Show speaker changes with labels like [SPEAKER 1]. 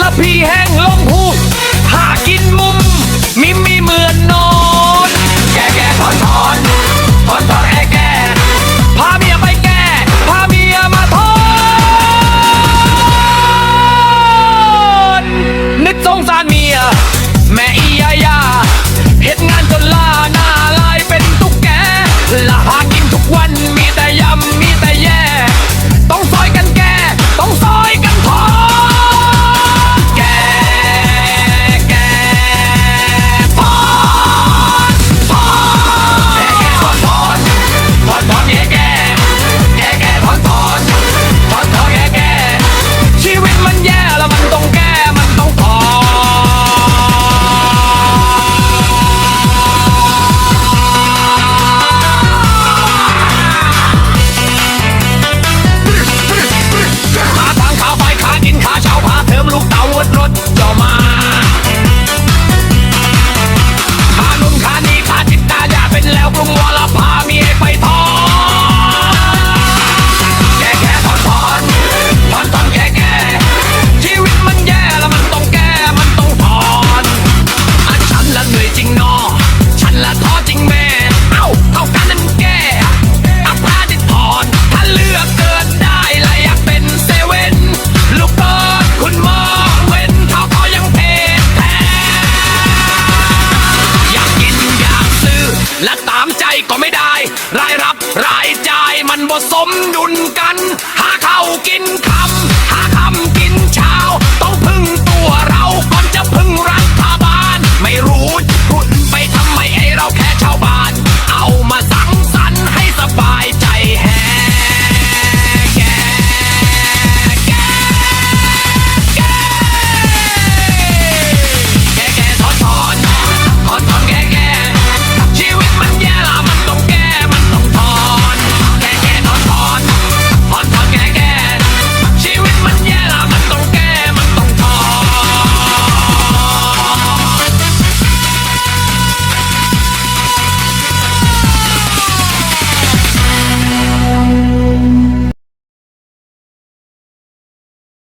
[SPEAKER 1] และพี่แห้งลงพู บ่สมดุลกัน หาเข้ากินข้า